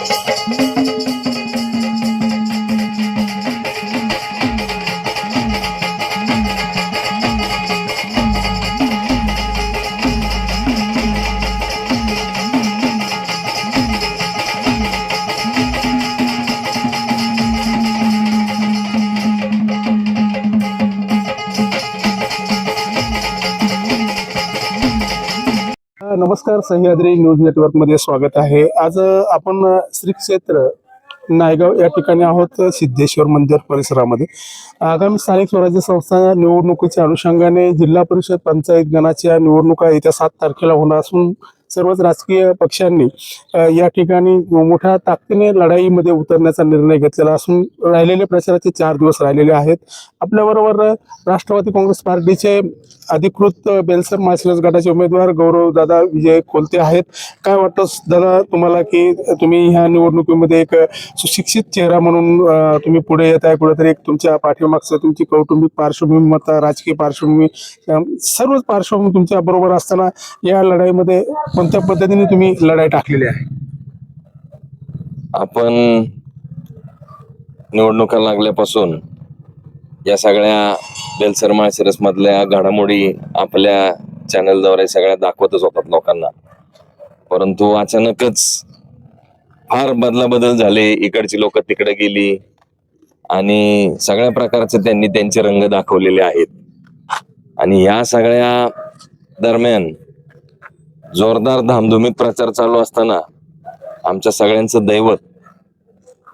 Gracias. नमस्कार Sahyadri news नेटवर्कमध्ये स्वागत आहे. आज आपण श्री क्षेत्र नायगाव या ठिकाणी आहोत सिद्धेश्वर मंदिर परिसरामध्ये. आगामी स्थानिक स्वराज्य संस्था निवडणुकीच्या अनुषंगाने जिल्हा परिषद पंचायत गणाच्या निवडणुका येत्या सात तारखेला होणार असून सर्वच राजकीय पक्षांनी या ठिकाणी मोठ्या ताकदीने लढाईमध्ये उतरण्याचा निर्णय घेतलेला असून राहिलेले प्रचाराचे चार दिवस राहिलेले आहेत. आपल्याबरोबर राष्ट्रवादी काँग्रेस पार्टीचे अधिकृत बेलसर माळशिरस गटाचे उमेदवार गौरव दादा विजय कोलते आहेत. काय वाटतं दादा तुम्हाला की तुम्ही ह्या निवडणुकीमध्ये एक सुशिक्षित चेहरा म्हणून तुम्ही पुढे येत आहे कुठेतरी एक तुमच्या पाठीमागचं तुमची कौटुंबिक पार्श्वभूमी मत राजकीय पार्श्वभूमी सर्वच पार्श्वभूमी तुमच्या बरोबर असताना या लढाईमध्ये कोणत्या पद्धतीने तुम्ही लढाई टाकलेली आहे? आपण निवडणुका लागल्यापासून या सगळ्या बेलसर माळशिरस मधल्या घडामोडी आपल्या चॅनलद्वारे सगळ्या दाखवतच होतात लोकांना. परंतु अचानकच फार बदलाबदल झाले इकडची लोक तिकडे गेली आणि सगळ्या प्रकारचे त्यांनी त्यांचे रंग दाखवलेले आहेत. आणि या सगळ्या दरम्यान जोरदार धामधुमीत प्रचार चालू असताना आमच्या सगळ्यांचं दैवत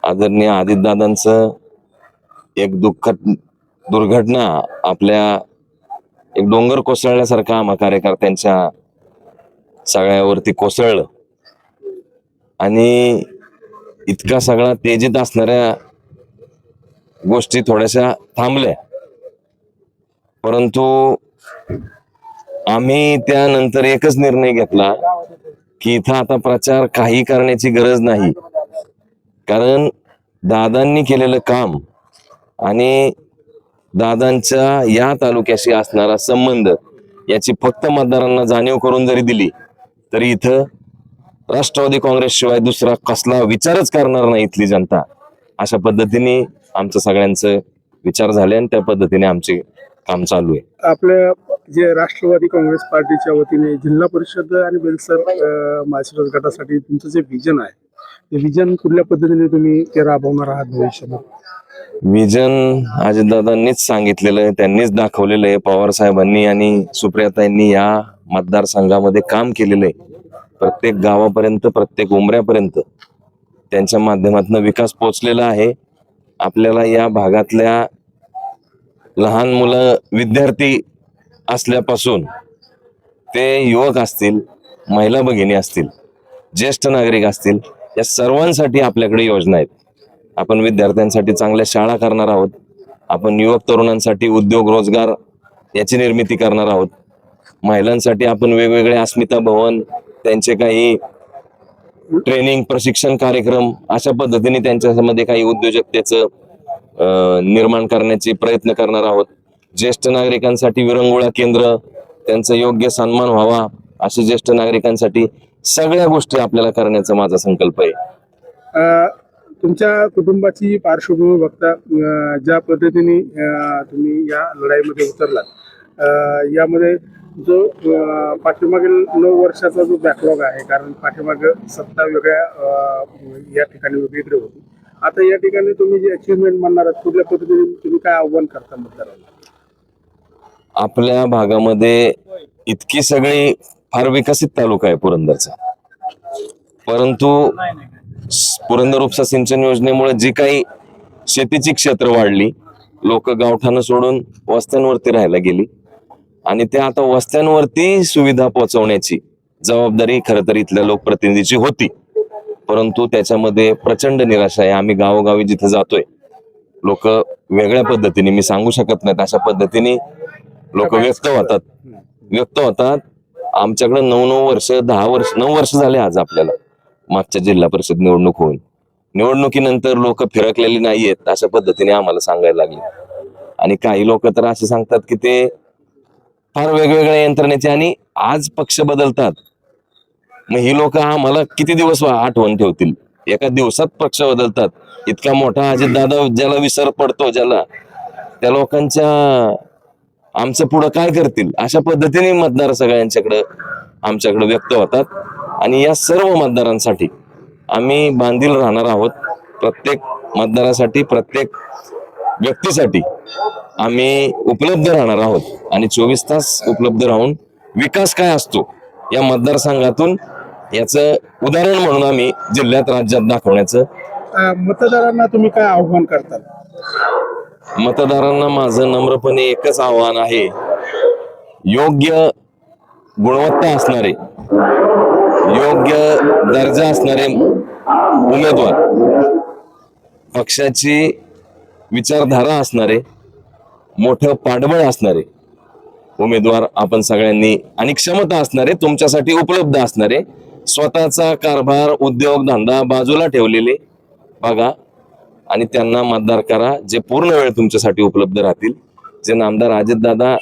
आदरणीय आदित्यदादांचं एक दुःखद दुर्घटना आपल्या एक डोंगर कोसळल्यासारखं आम्हा कार्यकर्त्यांच्या सगळ्यावरती कोसळलं. आणि इतका सगळा तेजीत असणाऱ्या गोष्टी थोड्याशा थांबल्या. परंतु आम्ही त्यानंतर एकच निर्णय घेतला की इथं आता प्रचार काही करण्याची गरज नाही. कारण दादांनी केलेलं काम आणि दादांच्या या तालुक्याशी असणारा संबंध याची फक्त मतदारांना जाणीव करून जरी दिली तरी इथं राष्ट्रवादी काँग्रेस शिवाय दुसरा कसला विचारच करणार नाही इथली जनता. अशा पद्धतीने आमचं सगळ्यांचं विचार झाले आणि त्या पद्धतीने आमचे काम चालू आहे. आपल्या जे राष्ट्रवादी काँग्रेस पार्टीच्या वतीने जिल्हा परिषद आणि बेलसर अ, माळशिरस गटासाठी तुमचं जे विजन आहे ते विजन कुठल्या पद्धतीने तुम्ही ते राबवणार आहात भविष्यामध्ये? विजन अजितदादांनीच सांगितलेलं आहे त्यांनीच दाखवलेलं आहे. पवार साहेबांनी आणि सुप्रियाताईंनी या मतदारसंघामध्ये काम केलेलं आहे. प्रत्येक गावापर्यंत प्रत्येक उमऱ्यापर्यंत त्यांच्या माध्यमातून विकास पोचलेला आहे. आपल्याला या भागातल्या लहान मुलं विद्यार्थी असल्यापासून ते युवक असतील महिला भगिनी असतील ज्येष्ठ नागरिक असतील या सर्वांसाठी आपल्याकडे योजना आहेत. आपण विद्यार्थ्यांसाठी चांगल्या शाळा करणार आहोत. आपण युवक तरुणांसाठी उद्योग रोजगार याची निर्मिती करणार आहोत. महिलांसाठी आपण वेगवेगळे अस्मिता भवन त्यांचे काही ट्रेनिंग प्रशिक्षण कार्यक्रम अशा पद्धतीने त्यांच्यामध्ये काही उद्योजकतेचं निर्माण करण्याचे प्रयत्न करणार आहोत. ज्येष्ठ नागरिकांसाठी विरंगुळा केंद्र त्यांचा योग्य सन्मान व्हावा असे ज्येष्ठ नागरिकांसाठी सगळ्या गोष्टी आपल्याला करण्याचा माझा संकल्प आहे. तुमच्या कुटुंबाची पार्श्वभूमी बघता ज्या पद्धतीने तुम्ही या लढाईमध्ये उतरलात यामध्ये जो पाठीमागील नऊ वर्षाचा जो बॅकलॉग आहे कारण पाठीमाग सत्ता वेगळ्या या ठिकाणी वेगळी होती. आता या ठिकाणी तुम्ही जे अचिव्हमेंट म्हणणार आहात कुठल्या पद्धतीने तुम्ही काय आव्हान करता मतदारांना? आपल्या भागामध्ये इतकी सगळी फार विकसित तालुका आहे पुरंदरचा. परंतु पुरंदर उपसा सिंचन योजनेमुळे जी काही शेतीची क्षेत्र वाढली लोक गावठाणं सोडून वस्त्यांवरती राहायला गेली आणि त्या आता वस्त्यांवरती सुविधा पोहोचवण्याची जबाबदारी खरं तर इथल्या लोकप्रतिनिधीची होती. परंतु त्याच्यामध्ये प्रचंड निराशा आहे. आम्ही गावोगावी जिथे जातोय लोक वेगळ्या पद्धतीने मी सांगू शकत नाहीत अशा पद्धतीने लोक व्यक्त होतात. व्यक्त होतात. आमच्याकडे नऊ नऊ वर्ष दहा वर्ष नऊ वर्ष झाले आज आपल्याला. मागच्या जिल्हा परिषद निवडणूक होऊन. निवडणुकीनंतर लोक फिरकलेली नाहीयेत अशा पद्धतीने आम्हाला सांगायला लागले. आणि काही लोक तर असे सांगतात की ते फार वेगवेगळ्या यंत्रणेचे आणि आज पक्ष बदलतात. मग ही लोक आम्हाला किती दिवस आठवण ठेवतील? एका दिवसात पक्ष बदलतात. इतका मोठा अजित दादा ज्याला विसर पडतो ज्याला त्या लोकांच्या आमचं पुढं काय करतील? अशा पद्धतीने मतदार सगळ्यांच्याकडं आमच्याकडे व्यक्त होतात. आणि या सर्व मतदारांसाठी आम्ही बांधील राहणार आहोत. प्रत्येक मतदारासाठी प्रत्येक व्यक्तीसाठी आम्ही उपलब्ध राहणार आहोत. आणि चोवीस तास उपलब्ध राहून विकास काय असतो या मतदारसंघातून याचं उदाहरण म्हणून आम्ही जिल्ह्यात राज्यात दाखवण्याचं मतदारांना तुम्ही काय आव्हान करता? मतदारांना माझं नम्रपणे एकच आव्हान आहे. योग्य गुणवत्ता असणारे योग्य दर्जा असणारे उमेदवार पक्षाची विचारधारा असणारे मोठं पाठबळ असणारे उमेदवार आपण सगळ्यांनी आणि क्षमता असणारे तुमच्यासाठी उपलब्ध असणारे स्वतःचा कारभार उद्योग धंदा बाजूला ठेवलेले बघा. आणि त्यांना मतदार करा जे पूर्ण वेळ तुमच्यासाठी उपलब्ध राहतील. जे नामदार अजितदादा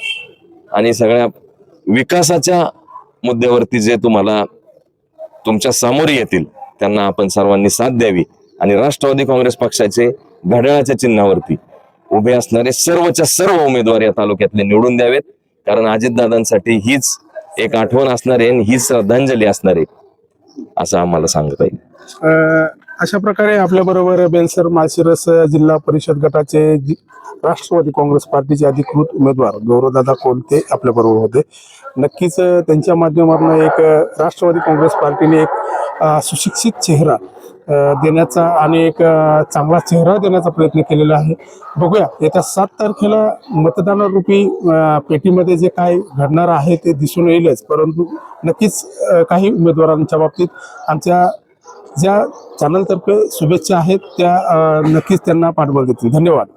आणि सगळ्या विकासाच्या मुद्द्यावरती जे तुम्हाला तुमच्यासमोर येतील त्यांना आपण सर्वांनी साथ द्यावी. आणि राष्ट्रवादी काँग्रेस पक्षाचे घड्याळाच्या चिन्हावरती उभे असणारे सर्वच्या सर्व उमेदवार या तालुक्यातले निवडून द्यावेत. कारण अजितदादांसाठी हीच एक आठवण असणार आहे आणि हीच श्रद्धांजली असणार आहे असं आम्हाला सांगता येईल. अशा प्रकारे आपल्या बरोबर बेलसर माळशिरस जिल्हा परिषद गटाचे राष्ट्रवादी काँग्रेस पार्टीचे अधिकृत उमेदवार गौरवदादा कोलते आपल्या बरोबर होते. नक्कीच त्यांच्या माध्यमातून एक राष्ट्रवादी काँग्रेस पार्टीने एक सुशिक्षित चेहरा देण्याचा आणि एक चांगला चेहरा देण्याचा प्रयत्न केलेला आहे. बघूया येत्या सात तारखेला मतदानारूपी पेटीमध्ये जे काय घडणार आहे ते दिसून येईलच. परंतु नक्कीच काही उमेदवारांच्या बाबतीत आमच्या ज्या चॅनलतर्फे शुभेच्छा आहेत त्या नक्कीच त्यांना पाठबळ देतील. धन्यवाद.